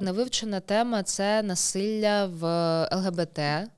Невивчена тема це насилля в ЛГБТ е,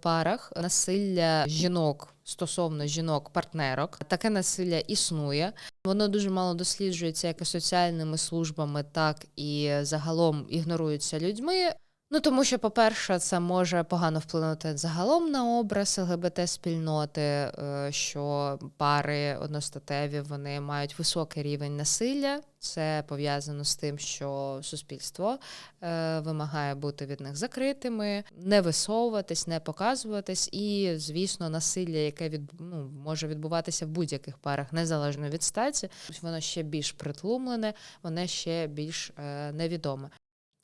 парах, насилля жінок стосовно жінок-партнерок. Таке насилля існує. Воно дуже мало досліджується як і соціальними службами, так і загалом ігнорується людьми. Ну тому що, по-перше, це може погано вплинути загалом на образ ЛГБТ-спільноти, е, що пари одностатеві вони мають високий рівень насилля. Це пов'язано з тим, що суспільство е, вимагає бути від них закритими, не висовуватись, не показуватись, і, звісно, насилля, яке від, ну, може відбуватися в будь-яких парах, незалежно від статі, воно ще більш притлумлене, воно ще більш е, невідоме.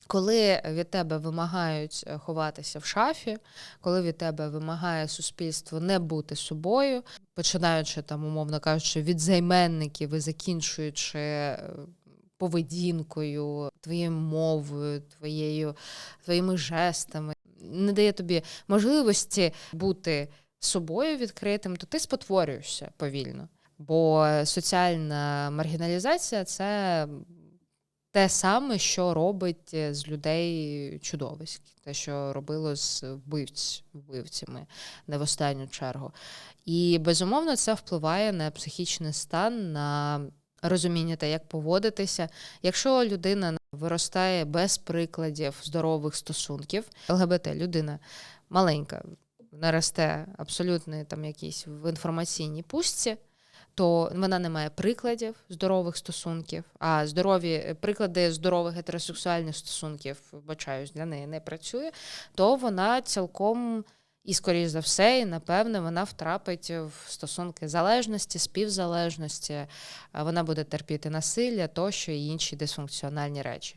Коли від тебе вимагають е, ховатися в шафі, коли від тебе вимагає суспільство не бути собою, починаючи там, умовно кажучи, від займенників і закінчуючи е, поведінкою, твоєю мовою, твоєю, твоїми жестами, не дає тобі можливості бути собою відкритим, то ти спотворюєшся повільно. Бо соціальна маргіналізація це те саме, що робить е, з людей чудовиськ, те, що робило з вбивць, вбивцями, не в останню чергу. І безумовно це впливає на психічний стан, на розуміння те, як поводитися. Якщо людина виростає без прикладів здорових стосунків, ЛГБТ людина маленька, не росте абсолютно там якісь в інформаційній пустці то вона не має прикладів здорових стосунків, а здорові приклади здорових гетеросексуальних стосунків, вбачаюсь, для неї не працює, то вона цілком і, скоріш за все, і напевне, вона втрапить в стосунки залежності, співзалежності, вона буде терпіти насилля тощо і інші дисфункціональні речі.